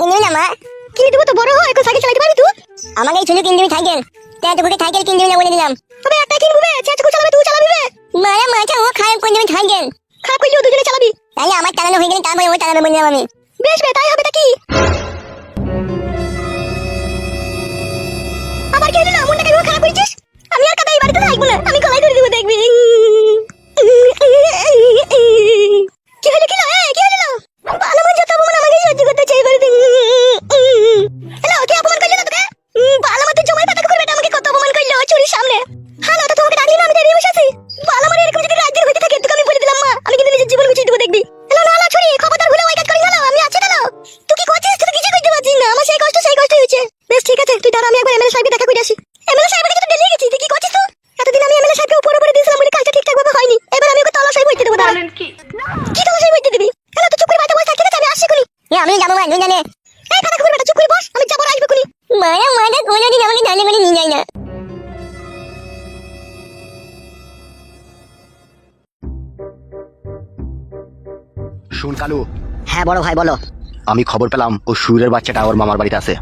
কিনবি না মা। কিনে দেবো তো বড় হয়, এখন সাইকেল না বলে দিলাম। তবে একটা তুই চালাবি মারা মাথা ও দেবে সাইকেল। খারাপ করলেও দুজনে চালাবি। তাহলে আমার চালানো হয়ে গেলে তারপরে ও আমি। বেশ বে, তাই হবে তা কি? এ আমি যাব মা তুই জানে এই কথা খুব বেটা চুপ করে বস আমি যাব আসবে কোনোদিন আমাকে জানে করে নিয়ে যায় না। শুন কালু। হ্যাঁ বড় ভাই বলো। আমি খবর পেলাম ও সুরের বাচ্চাটা ওর মামার বাড়িতে আছে।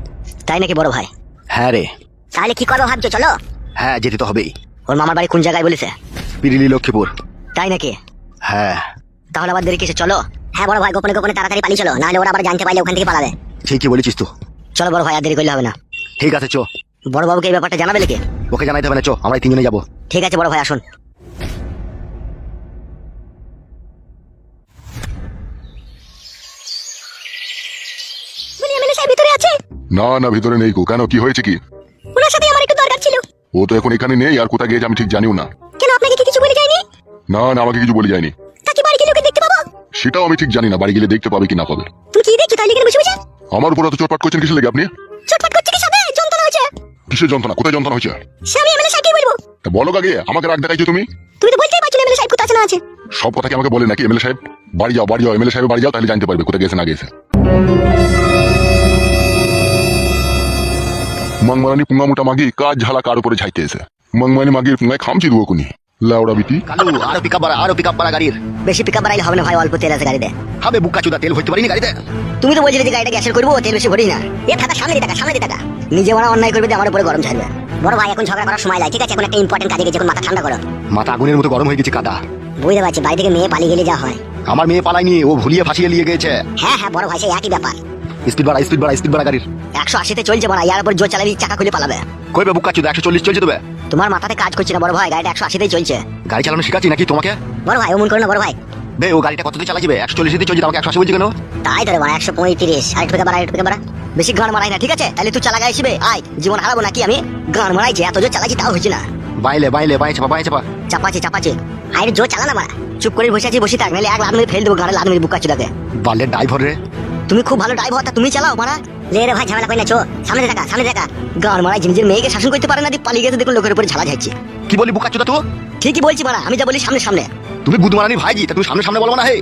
তাই নাকি বড় ভাই? হ্যাঁ রে। তাহলে কি করব ভাবছ চলো? হ্যাঁ যেতে তো হবেই। ওর মামার বাড়ি কোন জায়গায় বলেছে? পিরিলি লক্ষ্মীপুর। তাই নাকি? হ্যাঁ। তাহলে আবার দেরি কিসে চলো। হ্যাঁ বড় ভাই গোপনে গোপনে তাড়াতাড়ি পালিয়ে চলো নাহলে ওরা আবার জানতে পারলে ওখান থেকে পালাবে। ঠিকই বলেছিস তো। চলো বড় ভাই আর দেরি করলে হবে না। ঠিক আছে চো। বড় বাবুকে এই ব্যাপারটা জানাবে নাকি? ওকে জানাইতে হবে না চো আমরা তিনজনে যাব। ঠিক আছে বড় ভাই আসুন। ভিতরে আছে? না না ভিতরে নেই গো কেন কি হয়েছে কি? ওনার সাথে আমার একটু দরকার ছিল। ও তো এখন এখানে নেই আর কোথায় গিয়েছে আমি ঠিক জানিও না। কেন আপনাকে কি কিছু বলে যায়নি? না না আমাকে কিছু বলে যায়নি। সেটাও আমি ঠিক জানি না বাড়ি গেলে দেখতে পাবে কি না পাবে। তুমি কি দেখছি তাহলে এখানে বসে বসে? আমার উপর অত চটপাট করছেন কিসের লেগে আপনি? চটপট করছে কি সাথে যন্ত্রণা হয়েছে। কিসের যন্ত্রণা? কোথায় যন্ত্রণা হয়েছে? সে আমি এমএলএ সাহেবকে বলব। তা বলো আগে আমাকে রাগ দেখাইছো তুমি? তুমি তো বলতেই পারছ না এমএলএ সাহেব কোথায় আছে না আছে। সব কথা কি আমাকে বলে নাকি এমএলএ সাহেব? বাড়ি যাও বাড়ি যাও এমএলএ সাহেব বাড়ি যাও তাহলে জানতে পারবে কোথায় গেছে না গেছে। মংমারানি পুঙ্গা মোটা মাগি কাজ ঝালা কার উপরে ঝাইতে এসে। মংমারানি মাগির পুঙ্গায় খামচি দেবো কুনি লাউড়া বিটি। কালু আরও পিক আপ বাড়া আরও পিক আপ বাড়া গাড়ির। বেশি পিক আপ বাড়াইলে হবে না ভাই অল্প তেল আছে গাড়িতে। হবে বুকা চুদা তেল হইতে পারিনি গাড়িতে। তুমি তো বলছিলে যে গাড়িটা গ্যাসের করব তেল বেশি ভরি না। এ থাকা সামনে টাকা সামনে টাকা নিজে মারা অন্যায় করবে আমার উপরে গরম ছাড়বে। বড় ভাই এখন ঝগড়া করার সময় লাগে ঠিক আছে? এখন একটা ইম্পর্টেন্ট কাজে গেছে এখন মাথা ঠান্ডা করো। মাথা আগুনের মতো গরম হয়ে গেছে কাদা। বুঝতে পারছি বাড়ি থেকে মেয়ে পালিয়ে গেলে যা হয়। আমার মেয়ে পালাইনি ও ভুলিয়ে ফাঁসিয়ে নিয়ে গেছে। হ্যাঁ হ্যাঁ বড় ভাই সেই একই ব্যাপার। স্পিড বাড়া স্পিড বাড়া স্পিড বাড়া গাড়ির। একশো আশিতে চলছে বড় ইয়ার উপর জোর চালাবি চাকা খুলে পালাবে। কইবে বুকা চুদা একশো চল্লিশ চলছে তবে। তোমার মাথাতে কাজ করছে না বড় ভাই গাড়িটা একশো আশিতেই চলছে। গাড়ি চালানো শিখাচ্ছি নাকি তোমাকে? বড় ভাই অমন করো না বড় ভাই। বে ও গাড়িটা কততে চালা যাবে একশো চল্লিশ চলছে আমাকে একশো আশি বলছি কেন? তাই ধরে বাড়া একশো পঁয়ত্রিশ। আরেক টাকা বাড়া টাকা বাড়া বেশি গান মারাই না ঠিক আছে? তাহলে তুই চালা গাইছিবে আয় জীবন হারাবো নাকি আমি? গান মারাইছি এত জোর চালাচ্ছি তাও হয়েছে না। বাইলে বাইলে বাই চাপা বাই চাপা। চাপাচ্ছি চাপাচ্ছি। আরে জোর চালা না বাড়া চুপ করে বসে আছি বসে থাক নাহলে এক লাখ মেরে ফেল দেবো গাড়ি লাখ মেরে বুকা চুদাকে বালের ড্রাইভার রে। তুমি খুব ভালো ড্রাইভার তা তুমি চালাও মারা। রে ভাই ঝামেলা কই না চো। সামনে দেখা সামনে দেখা। গান মারা নিজের মেয়েকে শাসন করতে পারে না দি পালিয়ে গেছে দেখুন লোকের উপরে ঝালা যাচ্ছে কি বলি বুকা চোদা তো ঠিকই বলছি মারা আমি যা বলি সামনে সামনে। তুমি গুদমারানি ভাইজি তা তুমি সামনে সামনে বলব না হে।